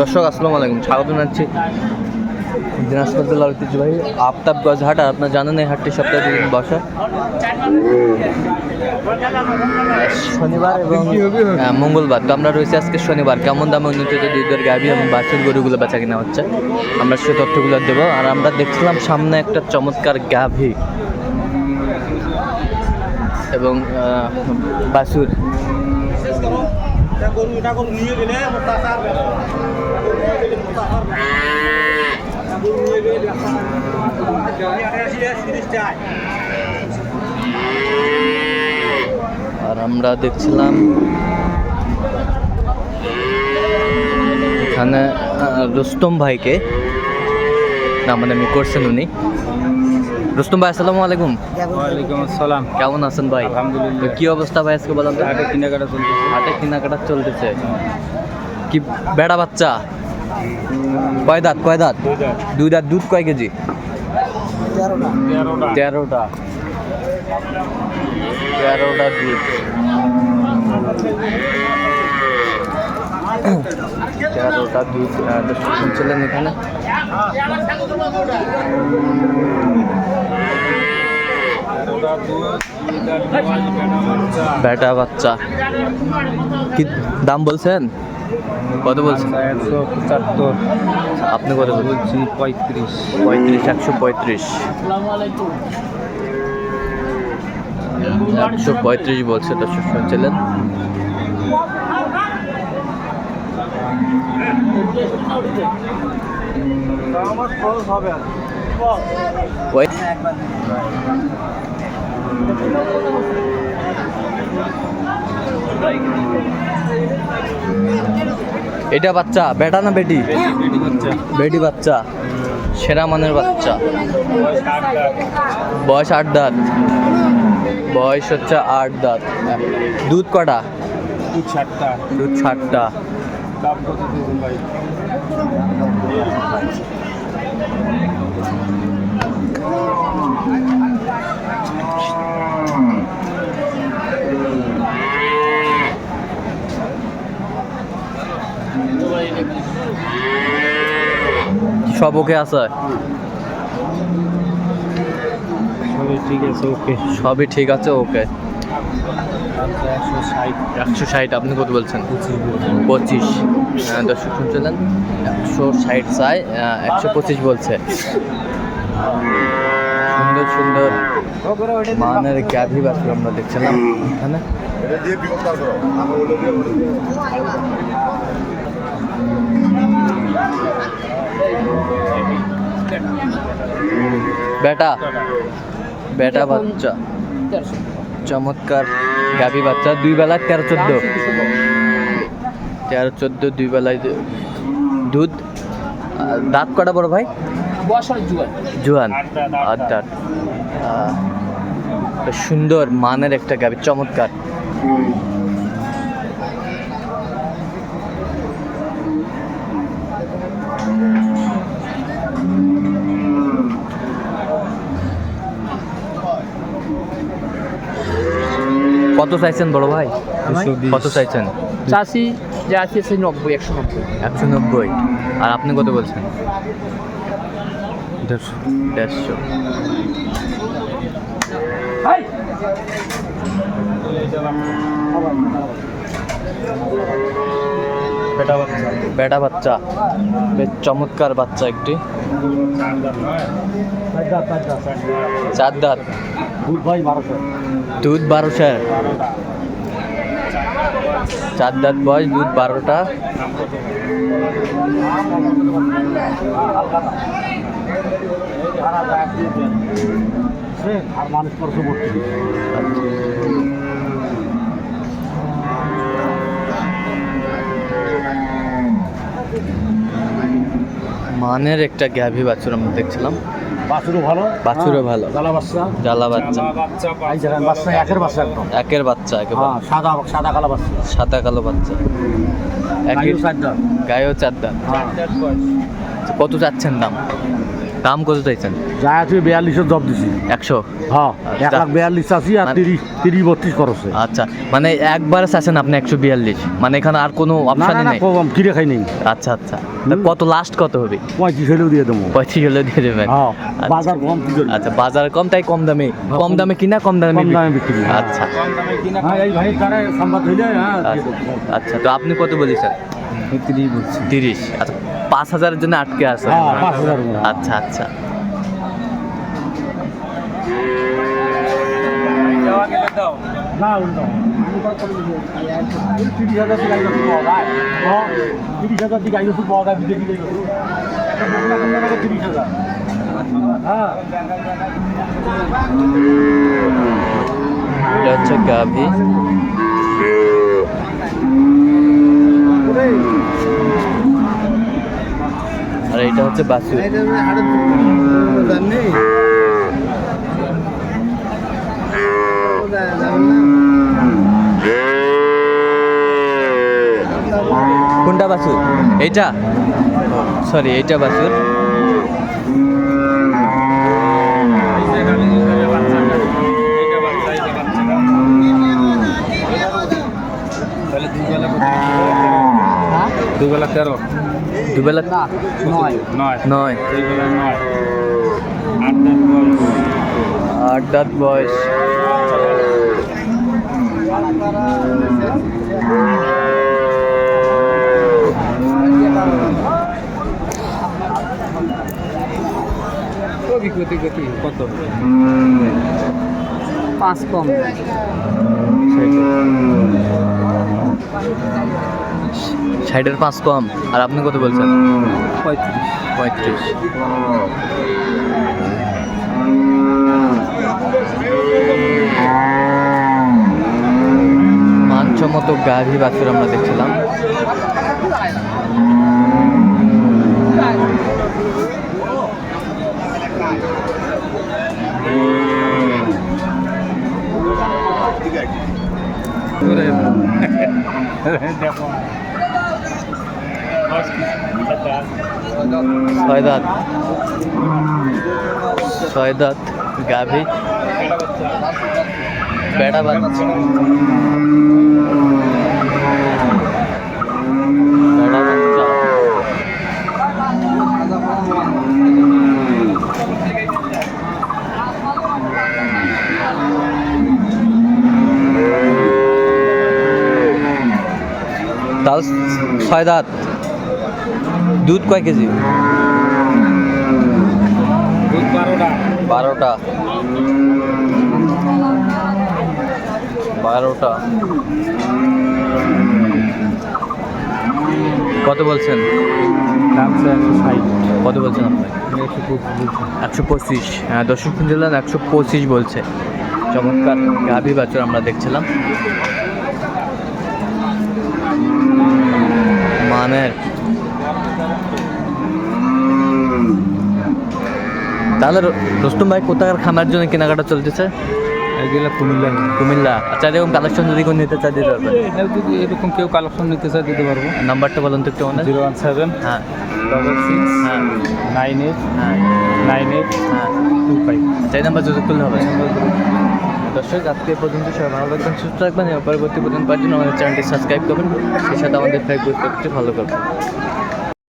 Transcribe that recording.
দর্শক আসসালামু আলাইকুম। স্বাগত জানাচ্ছি দিনাজপুর জেলার ঐতিহ্যবাহী আফতাবগঞ্জ হাট। আর আপনার জানেন এই হাটটি সপ্তাহে দুদিন বসে। শনিবার এবং হ্যাঁ, মঙ্গলবার। তো আমরা রয়েছি আজকে শনিবার। কেমন দামে উন্নত দুধের গাভি এবং বাছুর গরুগুলো বেচা কিনা হচ্ছে। আমরা সে তথ্যগুলো দেবো। আর আমরা দেখছিলাম সামনে একটা চমৎকার গাভি এবং বাছুর। আর আমরা দেখছিলাম এখানে রুস্তম ভাইকে। না মানে আমি করছেন উনি। রুস্তম ভাই আসসালামু আলাইকুম। ওয়ালাইকুম আসসালাম। কেমন আছেন ভাই? আলহামদুলিল্লাহ। কি অবস্থা ভাই আজকে বলেন তো? হাটে কেনাকাটা চলছে হাটে কেনাকাটা চলতেছে। কি বেড়া বাচ্চা? কয় দাঁত? কয় দাঁত? দুই দাঁত। দুধ কয় কেজি? তেরোটা। তেরোটা। দুধ। তেরোটা দুধ শুনছিলেন এখানে তেরোটা দুধ দুইটা নয় বেটা বাচ্চা। কি দাম বলছেন? কত বলছেন? একশো পঁচাত্তর আপনি কত বলছেন? বলছি পঁয়ত্রিশ পঁয়ত্রিশ একশো পঁয়ত্রিশ। একশো পঁয়ত্রিশ বলছে দর্শক শুনছিলেন এটা বাচ্চা, বেটা না বেটি? বেটি বাচ্চা। সেরা মানের বাচ্চা। বয়স আট দাঁত। বয়স হচ্ছে আট দাঁত। দুধ কটা? দুধ ভাই সব ওকে আছে? সবই ঠিক আছে ওকে। সবই ঠিক আছে ওকে। একশো ষাট আপনি কত বলছেন? পঁচিশ। আহ, দর্শক শুনছিলেন? একশো ষাট চাই একশো পঁচিশ বলছে। সুন্দর সুন্দর মানের গাভি বাছুর আমরা দেখছিলাম এখানে। বেটা বেটা বাচ্চা। চমৎকার গাভি বাচ্চা। দুই বেলা তেরো চোদ্দ। তেরো চোদ্দ দুই বেলায় দুধ। দাঁত কটা বড় ভাই? জোয়ান আট দাঁত, আট আট দাঁত আহ, বেশ সুন্দর মানের একটা গাভি চমৎকার। কত চাইছেন বড় ভাই? কত চাইছেন? চাষি যা আছে নব্বই একশো নব্বই। একশো নব্বই। আর আপনি কত বলছেন? দেড়শো দেড়শো বেটা বাচ্চা। বেটা বাচ্চা। বেশ চমৎকার বাচ্চা একটি। চার দাঁত দুধ ভাই বারোশো। দুধ চার দাঁত বয়স দুধ বারোটা। আর মানুষ করছে মানের একটা গ্যাভি বাছুর আমরা দেখছিলাম। বাছুরও ভালো। বাছুরও ভালো। জ্বালা বাচ্চা। জ্বালা বাচ্চা। এই দেখেন বাচ্চা একের বাচ্চা একদম। একের বাচ্চা একেবারে হ্যাঁ সাদা সাদা কালো বাচ্চা। সাদা কালো বাচ্চা। একের গাড়িও চার। গায়েও চার দাঁত। হ্যাঁ। কত চাচ্ছেন দাম? দাম কত চাইছেন? যা আছে বিয়াল্লিশের জব দিছি। একশো? হ্যাঁ এক আচ্ছা। লাখ বিয়াল্লিশ আছি আর মানে- তিরিশ তিরিশ বত্রিশ খরচে। আচ্ছা মানে একবারে চাচ্ছেন আপনি একশো বিয়াল্লিশ। মানে এখানে আর কোনো না না অপশানই নেই? কম কিনে খাই নেই। আচ্ছা আচ্ছা। কত লাস্ট কত হবে? পঁয়ত্রিশ হলেও দিয়ে দেবো। পঁয়ত্রিশ হলে দিয়ে দেবেন। হ্যাঁ আচ্ছা। বাজার কম আচ্ছা বাজার কম তাই কম দামে কম দামে কিনা কম দামে কম দামে বিক্রি। আচ্ছা। হ্যাঁ এই ভাই তারা সংবাদ হইলে হ্যাঁ। আচ্ছা। আচ্ছা। তো আপনি কত বলেছেন? তিরিশ বলছি। তিরিশ আচ্ছা। পাঁচ হাজারের জন্য আটকে আছে। হ্যাঁ আচ্ছা আচ্ছা। না উল্টো তিরিশ হাজার দিকে আইলে পাওয়া যায় হ্যাঁ, তিরিশ হাজার দিকে আইলে পাওয়া যায় বিদেশি গাড়ি তিরিশ হাজার হ্যাঁ এটা হচ্ছে গাভি আর এটা হচ্ছে বাছুর। কোনটা বাছুর? এইটা? সরি এইটা বাছুর। দুবেলা তেরো। দুবেলা নয় নয়। নয়। দুবেলা নয়। আট দাঁত বয়স। কত পাঁচ কম। ষাটের পাঁচ কম আর আপনি কত বলছেন? পঁয়ত্রিশ। পঁয়ত্রিশ গাভী বাছুর আমরা দেখছিলাম। ছয় দাঁত ছয় দাঁত গাভী বেড়া বাচ্চা। ছয় দাঁত দুধ কয় কেজি? বারোটা। বারোটা। কত বলছেন? কত বলছেন আপনি? একশো পঁচিশ হ্যাঁ দর্শক শুনছিলেন একশো পঁচিশ বলছে। চমৎকার গাভী বাছুর আমরা দেখছিলাম। মানের তাহলে রুস্তম ভাই কোথাকার খামার জন্য কেনাকাটা চলতেছে? এগুলো কুমিল্লা। কুমিল্লা। আচ্ছা এরকম কালেকশন যদি কোনো নিতে চাই দিতে পারবেন যদি এরকম কেউ কালেকশন নিতে চায় দিতে পারব। নাম্বারটা বলুন তো একটু মনে জিরো ওয়ান সেভেন হ্যাঁ। ডবল সিক্স হ্যাঁ। নাইন এইট হ্যাঁ। নাইন এইট হ্যাঁ। টু ফাইভ চাই নাম্বার যোগাযোগ করলে হবে। দর্শক আজকে পর্যন্ত সবাই ভালো থাকবেন সুস্থ থাকবেন। এবং পরবর্তী পর্যন্ত পাওয়ার জন্য আমাদের চ্যানেলটি সাবস্ক্রাইব করবেন। সেই সাথে আমাদের ফেসবুক পেজটি ফলো করবেন।